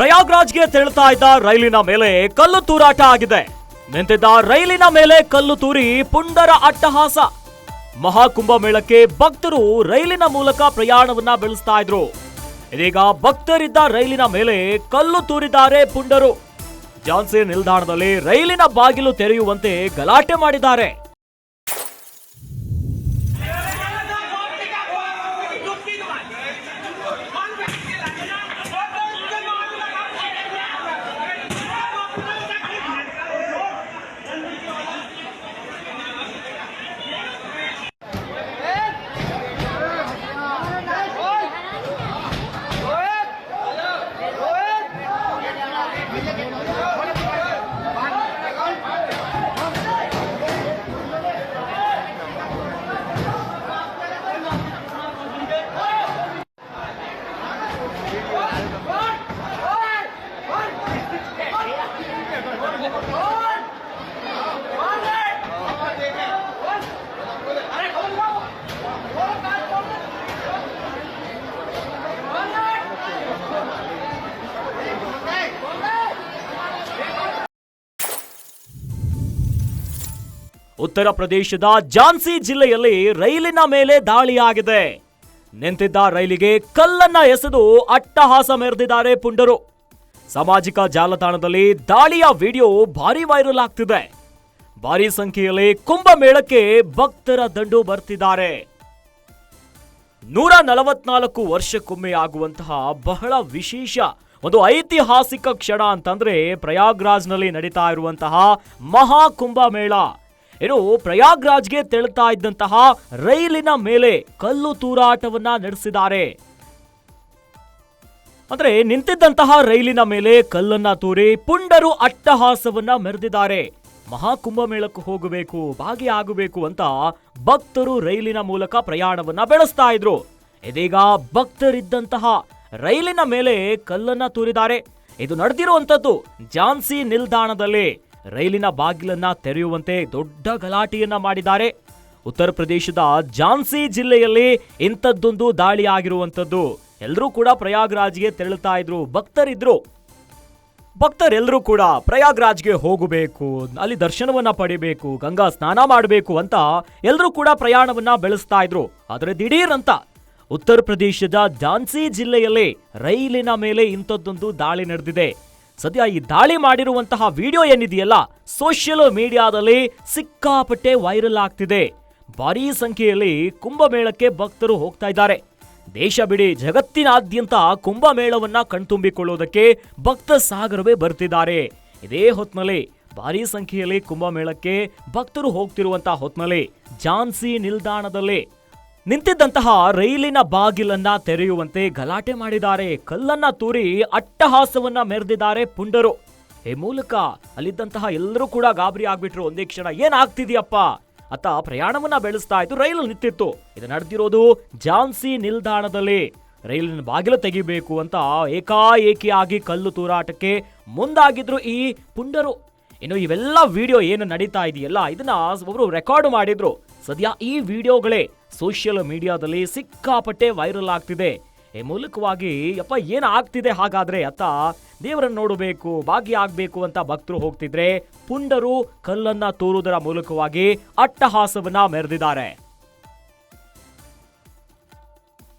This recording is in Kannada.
ಪ್ರಯಾಗ್ರಾಜ್ಗೆ ತೆರಳುತ್ತಾ ಇದ್ದ ರೈಲಿನ ಮೇಲೆ ಕಲ್ಲು ತೂರಾಟ ಆಗಿದೆ. ನಿಂತಿದ್ದ ರೈಲಿನ ಮೇಲೆ ಕಲ್ಲು ತೂರಿ ಪುಂಡರ ಅಟ್ಟಹಾಸ. ಮಹಾಕುಂಭ ಮೇಳಕ್ಕೆ ಭಕ್ತರು ರೈಲಿನ ಮೂಲಕ ಪ್ರಯಾಣವನ್ನ ಬೆಳೆಸ್ತಾ ಇದ್ರು. ಇದೀಗ ಭಕ್ತರಿದ್ದ ರೈಲಿನ ಮೇಲೆ ಕಲ್ಲು ತೂರಿದ್ದಾರೆ ಪುಂಡರು. ಜಾನ್ಸಿ ನಿಲ್ದಾಣದಲ್ಲಿ ರೈಲಿನ ಬಾಗಿಲು ತೆರೆಯುವಂತೆ ಗಲಾಟೆ ಮಾಡಿದ್ದಾರೆ. ಉತ್ತರ ಪ್ರದೇಶದ ಝಾನ್ಸಿ ಜಿಲ್ಲೆಯಲ್ಲಿ ರೈಲಿನ ಮೇಲೆ ದಾಳಿಯಾಗಿದೆ. ನಿಂತಿದ್ದ ರೈಲಿಗೆ ಕಲ್ಲನ್ನ ಎಸೆದು ಅಟ್ಟಹಾಸ ಮೆರೆದಿದ್ದಾರೆ ಪುಂಡರು. ಸಾಮಾಜಿಕ ಜಾಲತಾಣದಲ್ಲಿ ದಾಳಿಯ ವಿಡಿಯೋ ಭಾರಿ ವೈರಲ್ ಆಗ್ತಿದೆ. ಭಾರಿ ಸಂಖ್ಯೆಯಲ್ಲಿ ಕುಂಭಮೇಳಕ್ಕೆ ಭಕ್ತರ ದಂಡು ಬರ್ತಿದ್ದಾರೆ. ನೂರ ನಲವತ್ನಾಲ್ಕು ವರ್ಷಕ್ಕೊಮ್ಮೆ ಆಗುವಂತಹ ಬಹಳ ವಿಶೇಷ ಒಂದು ಐತಿಹಾಸಿಕ ಕ್ಷಣ ಅಂತಂದ್ರೆ ಪ್ರಯಾಗ್ರಾಜ್ನಲ್ಲಿ ನಡೀತಾ ಇರುವಂತಹ ಮಹಾಕುಂಭ ಏನು ಪ್ರಯಾಗ್ರಾಜ್ಗೆ ತೆರಳುತ್ತಾ ಇದ್ದಂತಹ ರೈಲಿನ ಮೇಲೆ ಕಲ್ಲು ತೂರಾಟವನ್ನ ನಡೆಸಿದ್ದಾರೆ. ಅಂದ್ರೆ ನಿಂತಿದ್ದಂತಹ ರೈಲಿನ ಮೇಲೆ ಕಲ್ಲನ್ನ ತೂರಿ ಪುಂಡರು ಅಟ್ಟಹಾಸವನ್ನ ಮೆರೆದಿದ್ದಾರೆ. ಮಹಾಕುಂಭ ಮಹಾಕುಂಭಮೇಳಕ್ಕೆ ಹೋಗಬೇಕು, ಭಾಗಿಯಾಗಬೇಕು ಅಂತ ಭಕ್ತರು ರೈಲಿನ ಮೂಲಕ ಪ್ರಯಾಣವನ್ನ ಬೆಳೆಸ್ತಾ ಇದ್ರು. ಇದೀಗ ಭಕ್ತರಿದ್ದಂತಹ ರೈಲಿನ ಮೇಲೆ ಕಲ್ಲನ್ನ ತೂರಿದ್ದಾರೆ. ಇದು ನಡೆದಿರುವಂತದ್ದು ಝಾನ್ಸಿ ನಿಲ್ದಾಣದಲ್ಲಿ. ರೈಲಿನ ಬಾಗಿಲನ್ನ ತೆರೆಯುವಂತೆ ದೊಡ್ಡ ಗಲಾಟೆಯನ್ನ ಮಾಡಿದ್ದಾರೆ. ಉತ್ತರ ಪ್ರದೇಶದ ಝಾನ್ಸಿ ಜಿಲ್ಲೆಯಲ್ಲಿ ಇಂಥದ್ದೊಂದು ದಾಳಿ ಆಗಿರುವಂಥದ್ದು. ಎಲ್ಲರೂ ಕೂಡ ಪ್ರಯಾಗ್ರಾಜ್ಗೆ ತೆರಳುತ್ತಾ ಇದ್ರು, ಭಕ್ತರಿದ್ರು. ಭಕ್ತರೆಲ್ಲರೂ ಕೂಡ ಪ್ರಯಾಗ್ರಾಜ್ಗೆ ಹೋಗಬೇಕು, ಅಲ್ಲಿ ದರ್ಶನವನ್ನ ಪಡಿಬೇಕು, ಗಂಗಾ ಸ್ನಾನ ಮಾಡಬೇಕು ಅಂತ ಎಲ್ಲರೂ ಕೂಡ ಪ್ರಯಾಣವನ್ನ ಬೆಳೆಸ್ತಾ ಇದ್ರು. ಆದರೆ ದಿಢೀರ್ ಅಂತ ಉತ್ತರ ಪ್ರದೇಶದ ಝಾನ್ಸಿ ಜಿಲ್ಲೆಯಲ್ಲಿ ರೈಲಿನ ಮೇಲೆ ಇಂಥದ್ದೊಂದು ದಾಳಿ ನಡೆದಿದೆ. ಸದ್ಯ ಈ ದಾಳಿ ಮಾಡಿರುವಂತಹ ವಿಡಿಯೋ ಏನಿದೆಯಲ್ಲ ಸೋಷಿಯಲ್ ಮೀಡಿಯಾದಲ್ಲಿ ಸಿಕ್ಕಾಪಟ್ಟೆ ವೈರಲ್ ಆಗ್ತಿದೆ. ಭಾರೀ ಸಂಖ್ಯೆಯಲ್ಲಿ ಕುಂಭಮೇಳಕ್ಕೆ ಭಕ್ತರು ಹೋಗ್ತಾ ಇದ್ದಾರೆ. ದೇಶ ಬಿಡಿ ಜಗತ್ತಿನಾದ್ಯಂತ ಕುಂಭಮೇಳವನ್ನ ಕಣ್ತುಂಬಿಕೊಳ್ಳುವುದಕ್ಕೆ ಭಕ್ತ ಸಾಗರವೇ ಬರ್ತಿದ್ದಾರೆ. ಇದೇ ಹೊತ್ನಲ್ಲಿ ಭಾರೀ ಸಂಖ್ಯೆಯಲ್ಲಿ ಕುಂಭಮೇಳಕ್ಕೆ ಭಕ್ತರು ಹೋಗ್ತಿರುವಂತಹ ಹೊತ್ನಲ್ಲಿ ಝಾನ್ಸಿ ನಿಲ್ದಾಣದಲ್ಲಿ ನಿಂತಿದ್ದಂತಹ ರೈಲಿನ ಬಾಗಿಲನ್ನ ತೆರೆಯುವಂತೆ ಗಲಾಟೆ ಮಾಡಿದ್ದಾರೆ. ಕಲ್ಲನ್ನ ತೂರಿ ಅಟ್ಟಹಾಸವನ್ನ ಮೆರೆದಿದ್ದಾರೆ ಪುಂಡರು. ಈ ಮೂಲಕ ಅಲ್ಲಿದ್ದಂತಹ ಎಲ್ಲರೂ ಕೂಡ ಗಾಬರಿ ಆಗ್ಬಿಟ್ರು. ಒಂದೇ ಕ್ಷಣ ಏನಾಗ್ತಿದ್ಯಪ್ಪ? ಅತ್ತ ಪ್ರಯಾಣವನ್ನ ಬೆಳೆಸ್ತಾ ಇತ್ತು ರೈಲು ನಿಂತಿತ್ತು. ಇದು ನಡೆದಿರೋದು ಝಾನ್ಸಿ ನಿಲ್ದಾಣದಲ್ಲಿ. ರೈಲಿನ ಬಾಗಿಲು ತೆಗಿಬೇಕು ಅಂತ ಏಕಾಏಕಿಯಾಗಿ ಕಲ್ಲು ತೂರಾಟಕ್ಕೆ ಮುಂದಾಗಿದ್ರು ಈ ಪುಂಡರು. ಇನ್ನು ಇವೆಲ್ಲ ವಿಡಿಯೋ ಏನು ನಡೀತಾ ಇದೆಯಲ್ಲ, ಇದನ್ನ ಒಬ್ರು ರೆಕಾರ್ಡ್ ಮಾಡಿದ್ರು. ಸದ್ಯ ಈ ವಿಡಿಯೋಗಳೇ ಸೋಷಿಯಲ್ ಮೀಡಿಯಾದಲ್ಲಿ ಸಿಕ್ಕಾಪಟ್ಟೆ ವೈರಲ್ ಆಗ್ತಿದೆ. ಈ ಮೂಲಕವಾಗಿ ಅಪ್ಪ ಏನು ಆಗ್ತಿದೆ ಹಾಗಾದ್ರೆ? ಅತ್ತ ದೇವರನ್ನ ನೋಡಬೇಕು ಭಾಗಿಯಾಗಬೇಕು ಅಂತ ಭಕ್ತರು ಹೋಗ್ತಿದ್ರೆ ಪುಂಡರು ಕಲ್ಲನ್ನ ತೋರುವುದರ ಮೂಲಕವಾಗಿ ಅಟ್ಟಹಾಸವನ್ನ ಮೆರೆದಿದ್ದಾರೆ.